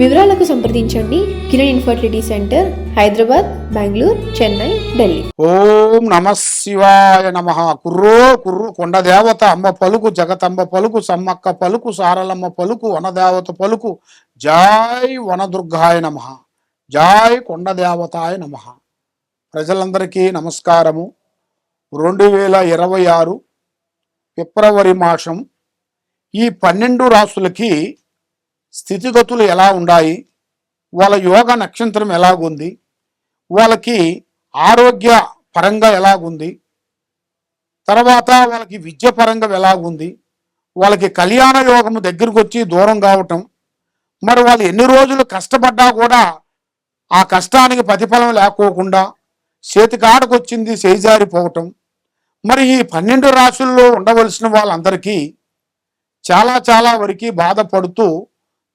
వివరాలకు సంప్రదించండి. Kiran infertility centre Hyderabad Bengaluru Chennai Delhi. ఓం నమ శివాయ నమ. కుర్రో కుర్రు కొండ దేవత అమ్మ పలుకు జగతంబ పలుకు సమ్మక్క పలుకు సారలమ్మ పలుకు వనదేవత పలుకు. జాయ్ వనదుర్గాయ నమ. జాయ్ కొండ దేవతాయ నమ. ప్రజలందరికీ నమస్కారము. రెండు వేల ఇరవై ఆరు ఫిబ్రవరి మాసం ఈ పన్నెండు రాసులకి స్థితిగతులు ఎలా ఉన్నాయి వాళ్ళ యోగ నక్షత్రం ఎలాగుంది? వాళ్ళకి ఆరోగ్య పరంగా ఎలాగుంది? తర్వాత వాళ్ళకి విద్య పరంగా ఎలాగుంది? వాళ్ళకి కళ్యాణ యోగము దగ్గరకు వచ్చి దూరం కావటం. మరి వాళ్ళు ఎన్ని రోజులు కష్టపడ్డా కూడా ఆ కష్టానికి ప్రతిఫలం లేకోకుండా చేతికాడకు వచ్చింది చేజారిపోవటం. మరి ఈ పన్నెండు రాసుల్లో ఉండవలసిన వాళ్ళందరికీ చాలా చాలా వరకు బాధపడుతూ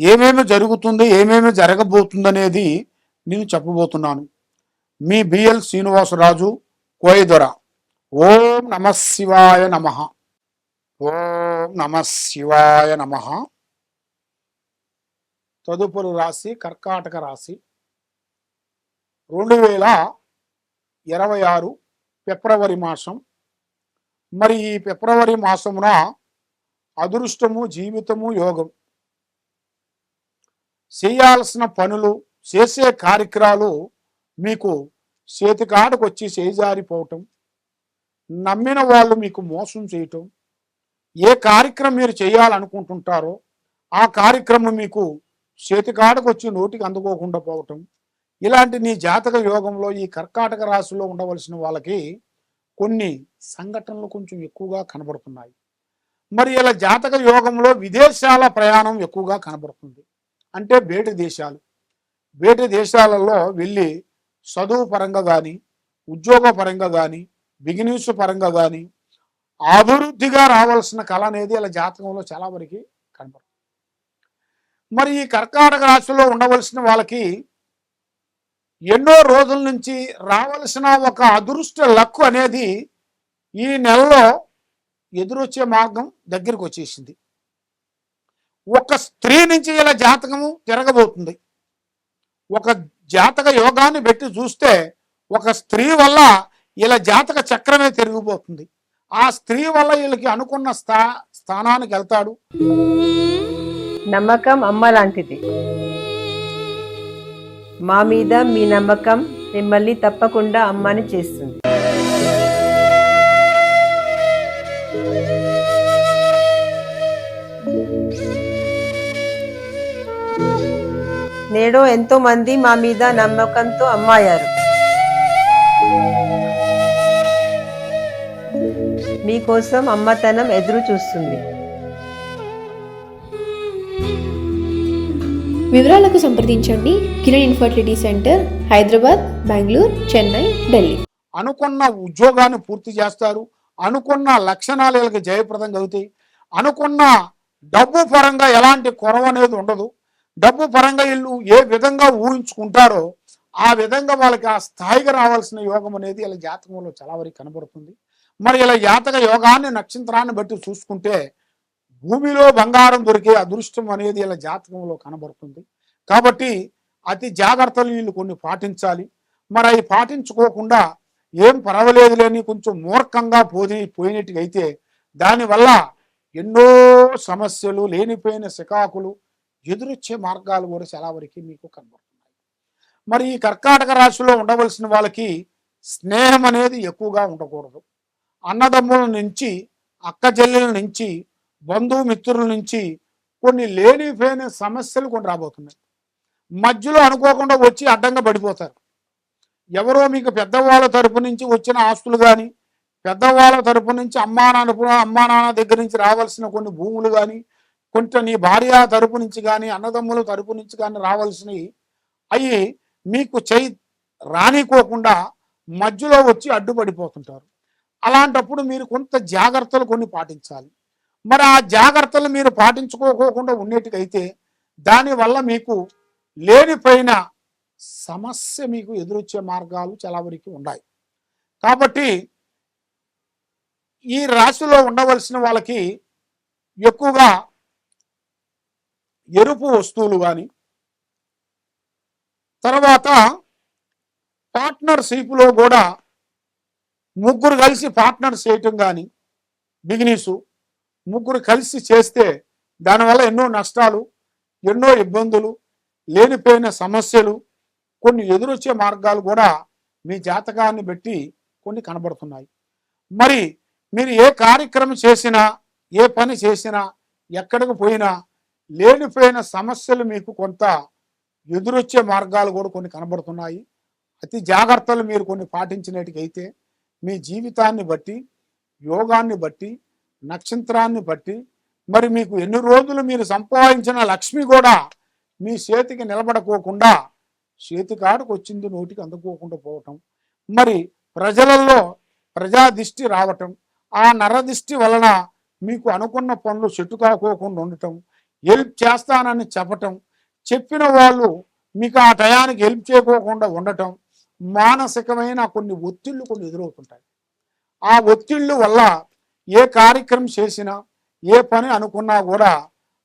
ఏమేమి జరుగుతుంది ఏమేమి జరగబోతుంది అనేది నేను చెప్పబోతున్నాను. మీ బిఎల్ శ్రీనివాసరాజు కోయదొర. ఓం నమ శివాయ నమ. ఓం నమ శివాయ నమ. తదుపరి రాశి కర్కాటక రాశి. రెండు వేల ఇరవై ఆరు ఫిబ్రవరి మాసం. మరి ఈ ఫిబ్రవరి మాసమున అదృష్టము జీవితము యోగం. చేయాల్సిన పనులు చేసే కార్యక్రమాలు మీకు చేతికాడకు వచ్చి చేజారిపోవటం నమ్మిన వాళ్ళు మీకు మోసం చేయటం ఏ కార్యక్రమం మీరు చేయాలనుకుంటుంటారో ఆ కార్యక్రమం మీకు చేతికాడకు వచ్చి నోటికి అందుకోకుండా పోవటం ఇలాంటి నీ జాతక యోగంలో ఈ కర్కాటక రాశిలో ఉండవలసిన వాళ్ళకి కొన్ని సంఘటనలు కొంచెం ఎక్కువగా కనబడుతున్నాయి. మరి ఇలా జాతక యోగంలో విదేశాల ప్రయాణం ఎక్కువగా కనబడుతుంది. అంటే బయట దేశాలు. బయట దేశాలలో వెళ్ళి చదువు పరంగా కానీ ఉద్యోగ పరంగా కానీ బిగినింగ్స్ పరంగా కానీ అభివృద్ధిగా రావాల్సిన కళ అనేది ఇలా జాతకంలో చాలా వరకు కనబడుతుంది మరి ఈ కర్కాటక రాశిలో ఉండవలసిన వాళ్ళకి ఎన్నో రోజుల నుంచి రావలసిన ఒక అదృష్ట లక్కు అనేది ఈ నెలలో ఎదురొచ్చే మార్గం దగ్గరికి వచ్చేసింది. ఒక స్త్రీ నుంచి ఇలా జాతకము తిరగబోతుంది ఒక జాతక యోగాన్ని పెట్టి చూస్తే ఒక స్త్రీ వల్ల ఇలా జాతక చక్రమే తిరిగిపోతుంది. ఆ స్త్రీ వల్ల వీళ్ళకి అనుకున్న స్థా స్థానానికి వెళ్తాడు. నమ్మకం అమ్మ లాంటిది. మా మీద మీ నమ్మకం మిమ్మల్ని తప్పకుండా అమ్మని చేస్తుంది. నేడు ఎంతో మంది మా మీద నమ్మకంతో అమ్మాయారు. మీకోసం అమ్మతనం ఎదురు చూస్తుంది. వివరాలకు సంప్రదించండి. Kiran infertility centre Hyderabad Bengaluru Chennai Delhi. అనుకున్న ఉద్యోగాన్ని పూర్తి చేస్తారు. అనుకున్న లక్షణాలు వీళ్ళకి జయప్రదం అవుతాయి. అనుకున్న డబ్బు పరంగా ఎలాంటి కొరవ అనేది ఉండదు. డబ్బు పరంగా వీళ్ళు ఏ విధంగా ఊహించుకుంటారో ఆ విధంగా వాళ్ళకి ఆ స్థాయికి రావాల్సిన యోగం అనేది ఇలా జాతకంలో చాలా వరకు కనబడుతుంది. మరి ఇలా జాతక యోగాన్ని నక్షత్రాన్ని బట్టి చూసుకుంటే భూమిలో బంగారం దొరికే అదృష్టం అనేది ఇలా జాతకంలో కనబడుతుంది. కాబట్టి అతి జాగ్రత్తలు వీళ్ళు కొన్ని పాటించాలి. మరి అవి పాటించుకోకుండా ఏం పర్వాలేదులేని కొంచెం మూర్ఖంగా పోయి పోయినట్టుగా అయితే దానివల్ల ఎన్నో సమస్యలు లేనిపోయిన సికాకులు ఎదురొచ్చే మార్గాలు కూడా చాలా వరకు మీకు కనబడుతున్నాయి. మరి ఈ కర్కాటక రాశిలో ఉండవలసిన వాళ్ళకి స్నేహం అనేది ఎక్కువగా ఉండకూడదు. అన్నదమ్ముల నుంచి అక్క చెల్లెల నుంచి బంధుమిత్రుల నుంచి కొన్ని లేనిపోయిన సమస్యలు కొన్ని రాబోతున్నాయి. మధ్యలో అనుకోకుండా వచ్చి అడ్డంగా పడిపోతారు. ఎవరో మీకు పెద్దవాళ్ళ తరపు నుంచి వచ్చిన ఆస్తులు కానీ పెద్దవాళ్ళ తరపు నుంచి అమ్మా నాన్న అమ్మా నాన్న దగ్గర నుంచి రావాల్సిన కొన్ని భూములు కానీ కొంత నీ భార్య తరపు నుంచి కానీ అన్నదమ్ముల తరపు నుంచి కానీ రావాల్సినవి అవి మీకు చేయి రానికోకుండా మధ్యలో వచ్చి అడ్డుపడిపోతుంటారు. అలాంటప్పుడు మీరు కొంత జాగ్రత్తలు కొన్ని పాటించాలి. మరి ఆ జాగ్రత్తలు మీరు పాటించుకోకోకుండా ఉండేటికైతే దానివల్ల మీకు లేనిపోయిన సమస్య మీకు ఎదురొచ్చే మార్గాలు చాలా వరకు ఉన్నాయి. కాబట్టి ఈ రాశిలో ఉండవలసిన వాళ్ళకి ఎక్కువగా ఎరుపు వస్తువులు కానీ తర్వాత పార్ట్నర్షిప్లో కూడా ముగ్గురు కలిసి పార్ట్నర్ చేయటం కానీ బిగినీసు ముగ్గురు కలిసి చేస్తే దానివల్ల ఎన్నో నష్టాలు ఎన్నో ఇబ్బందులు లేనిపోయిన సమస్యలు కొన్ని ఎదురొచ్చే మార్గాలు కూడా మీ జాతకాన్ని బట్టి కొన్ని కనబడుతున్నాయి. మరి మీరు ఏ కార్యక్రమం చేసినా ఏ పని చేసినా ఎక్కడికి పోయినా లేనిపోయిన సమస్యలు మీకు కొంత ఎదురొచ్చే మార్గాలు కూడా కొన్ని కనబడుతున్నాయి. అతి జాగ్రత్తలు మీరు కొన్ని పాటించినట్టుకైతే మీ జీవితాన్ని బట్టి యోగాన్ని బట్టి నక్షత్రాన్ని బట్టి మరి మీకు ఎన్ని రోజులు మీరు సంపాదించిన లక్ష్మి కూడా మీ చేతికి నిలబడకోకుండా చేతికాడకు వచ్చింది నోటికి అందుకోకుండా పోవటం మరి ప్రజలలో ప్రజాదిష్టి రావటం ఆ నరదిష్టి వలన మీకు అనుకున్న పనులు చెట్టు కాకోకుండా ఉండటం హెల్ప్ చేస్తానని చెప్పటం చెప్పిన వాళ్ళు మీకు ఆ టయానికి హెల్ప్ చేయకోకుండా ఉండటం మానసికమైన కొన్ని ఒత్తిళ్ళు కొన్ని ఎదురవుతుంటాయి. ఆ ఒత్తిళ్ళు వల్ల ఏ కార్యక్రమం చేసినా ఏ పని అనుకున్నా కూడా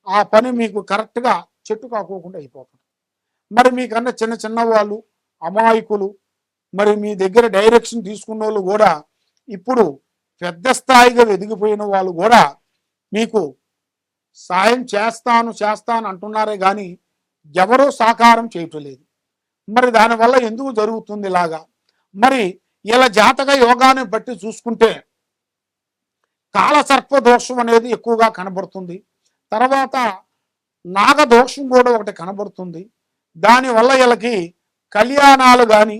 ఆ పని మీకు కరెక్ట్గా చెట్టు కాకోకుండా అయిపోతుంది. మరి మీకన్నా చిన్న చిన్న వాళ్ళు అమాయకులు మరి మీ దగ్గర డైరెక్షన్ తీసుకున్న వాళ్ళు కూడా ఇప్పుడు పెద్ద స్థాయిగా ఎదిగిపోయిన వాళ్ళు కూడా మీకు సాయం చేస్తాను చేస్తాను అంటున్నారే కానీ ఎవరూ సాకారం చేయటం లేదు. మరి దానివల్ల ఎందుకు జరుగుతుంది ఇలాగా? మరి ఇలా జాతక యోగాన్ని బట్టి చూసుకుంటే కాలసర్ప దోషం అనేది ఎక్కువగా కనబడుతుంది. తర్వాత నాగదోషం కూడా ఒకటి కనబడుతుంది. దానివల్ల వీళ్ళకి కళ్యాణాలు కానీ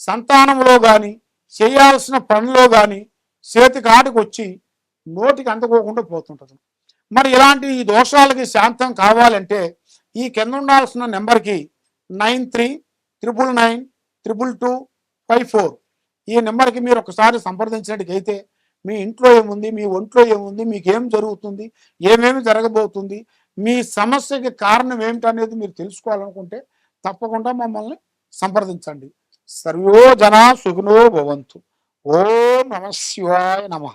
సంతానంలో కానీ చేయాల్సిన పనిలో కానీ చేతికి వచ్చి నోటికి అందుకోకుండా పోతుంటుంది. మరి ఇలాంటి ఈ దోషాలకి శాంతం కావాలంటే ఈ కింద ఉండాల్సిన నెంబర్కి nine three triple nine triple two five four. ఈ నెంబర్కి మీరు ఒకసారి సంప్రదించినట్టుకైతే మీ ఇంట్లో ఏముంది మీ ఒంట్లో ఏముంది మీకేం జరుగుతుంది ఏమేమి జరగబోతుంది మీ సమస్యకి కారణం ఏమిటనేది మీరు తెలుసుకోవాలనుకుంటే తప్పకుండా మమ్మల్ని సంప్రదించండి. సర్వో జనా సుఖినో భవంతు. ఓం నమ శివాయ నమ.